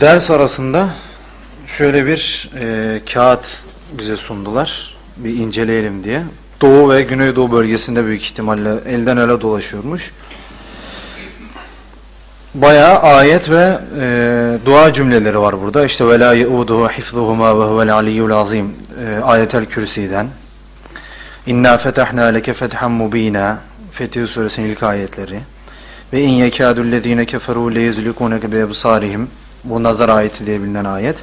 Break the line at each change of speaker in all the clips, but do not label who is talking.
Ders arasında şöyle bir e, kağıt bize sundular. Bir inceleyelim diye. Doğu ve Güneydoğu bölgesinde büyük ihtimalle elden ele dolaşıyormuş. Bayağı ayet ve e, dua cümleleri var burada. İşte ve la yeuduhu hifzuhuma ve huvel aliyyul azim e, ayetel kürsiden. İnna fetahna leke fethan mubina Fetih suresinin ilk ayetleri. Ve in yekâdullezîne keferû leyezlikûneke biebsârihim bu nazar ayeti diye bilinen ayet.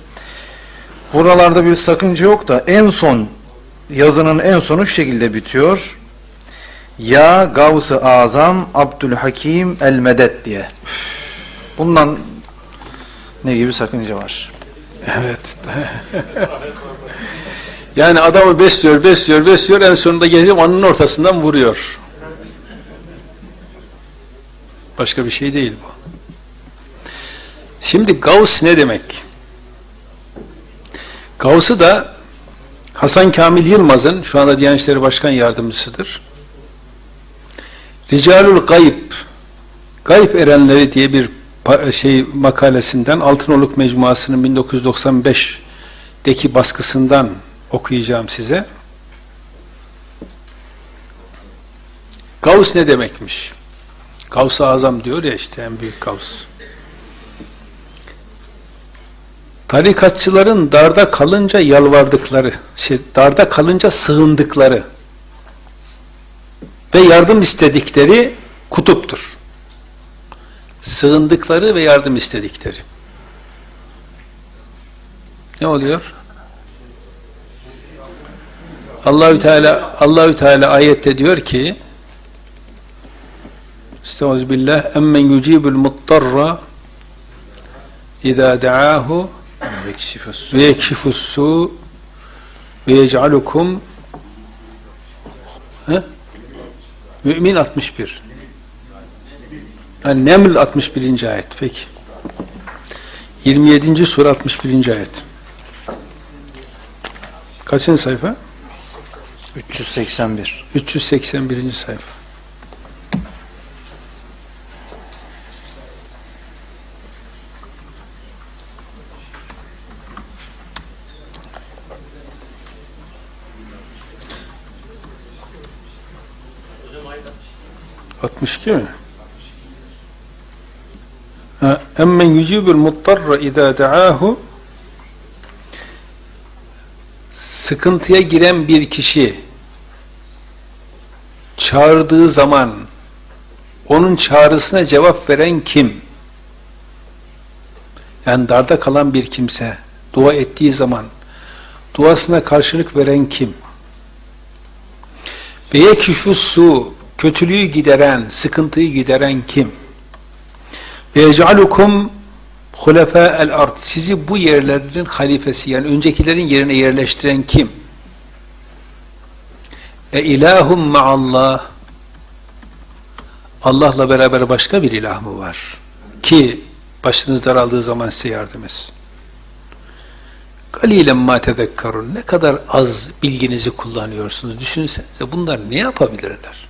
Buralarda bir sakınca yok da en son yazının en sonu şu şekilde bitiyor. Ya Gavs-ı Azam Abdülhakim El Medet diye. Bundan ne gibi sakınca var?
Evet. yani adamı besliyor, besliyor, besliyor en sonunda gelip onun ortasından vuruyor. Başka bir şey değil bu. Şimdi Gavs ne demek? Gavs'ı da Hasan Kamil Yılmaz'ın şu anda Diyanet İşleri Başkan Yardımcısıdır. Ricalül Gayb Gayb Erenleri diye bir şey makalesinden Altınoluk Mecmuası'nın 1995'deki baskısından okuyacağım size. Gavs ne demekmiş? Gavs-ı Azam diyor ya işte en büyük Gavs. Tarikatçıların darda kalınca yalvardıkları, şey, darda kalınca sığındıkları ve yardım istedikleri kutuptur. Sığındıkları ve yardım istedikleri. Ne oluyor? Allahü Teala Allahü Teala ayette diyor ki Estağfirullah emmen yucibul muttarra İza da'ahu su ve yec'alukum He? Mümin 61 yani Neml 61. ayet peki 27. sure 61. ayet kaçıncı sayfa?
381.
381. sayfa Altmış iki mi? Ha, Emmen yücibül muttarra idâ da'âhu sıkıntıya giren bir kişi çağırdığı zaman onun çağrısına cevap veren kim? Yani darda kalan bir kimse dua ettiği zaman duasına karşılık veren kim? Ve yekşifus su kötülüğü gideren, sıkıntıyı gideren kim? Ve yec'alukum el ard sizi bu yerlerin halifesi yani öncekilerin yerine yerleştiren kim? E ilahum ma'allah Allah'la beraber başka bir ilah mı var? Ki başınız daraldığı zaman size yardım etsin. Galilen ma tezekkarun. Ne kadar az bilginizi kullanıyorsunuz. Düşünsenize bunlar ne yapabilirler?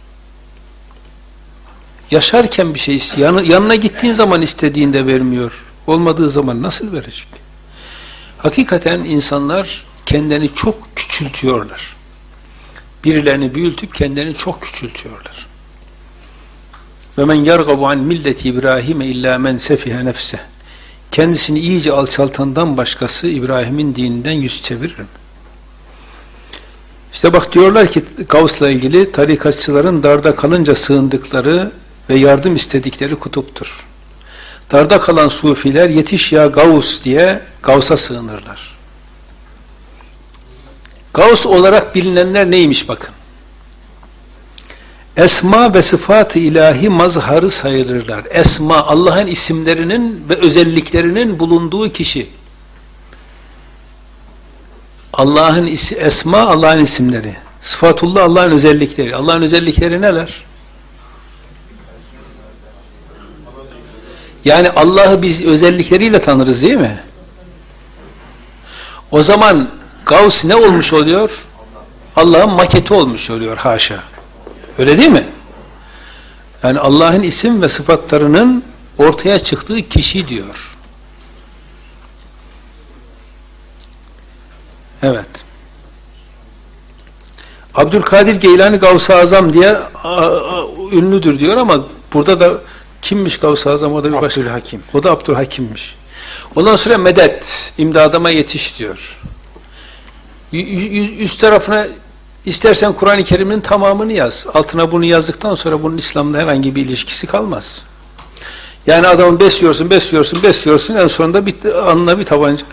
Yaşarken bir şey istiyor. Yanı- yanına gittiğin zaman istediğinde vermiyor. Olmadığı zaman nasıl verecek? Hakikaten insanlar kendini çok küçültüyorlar. Birilerini büyütüp kendini çok küçültüyorlar. Ve men yergabu an milleti İbrahim illa men sefihe nefse. Kendisini iyice alçaltandan başkası İbrahim'in dininden yüz çevirir mi? İşte bak diyorlar ki Gavs'la ilgili tarikatçıların darda kalınca sığındıkları ve yardım istedikleri kutuptur. Darda kalan sufiler yetiş ya Gavs diye Gavs'a sığınırlar. Gavs olarak bilinenler neymiş bakın. Esma ve sıfat-ı ilahi mazharı sayılırlar. Esma Allah'ın isimlerinin ve özelliklerinin bulunduğu kişi. Allah'ın isi, esma Allah'ın isimleri. Sıfatullah Allah'ın özellikleri. Allah'ın özellikleri neler? Yani Allah'ı biz özellikleriyle tanırız değil mi? O zaman Gavs ne olmuş oluyor? Allah'ın maketi olmuş oluyor haşa. Öyle değil mi? Yani Allah'ın isim ve sıfatlarının ortaya çıktığı kişi diyor. Evet. Abdülkadir Geylani Gavs-ı Azam diye a, a, ünlüdür diyor ama burada da kimmiş Gavs-ı Azam o da bir başka.
Abdülhakim.
O da Abdülhakim'miş. Ondan sonra medet, imdadıma yetiş diyor. Üst tarafına istersen Kur'an-ı Kerim'in tamamını yaz. Altına bunu yazdıktan sonra bunun İslam'la herhangi bir ilişkisi kalmaz. Yani adamı besliyorsun, besliyorsun, besliyorsun en sonunda bitti, alnına bir tabanca.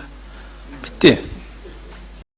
Bitti.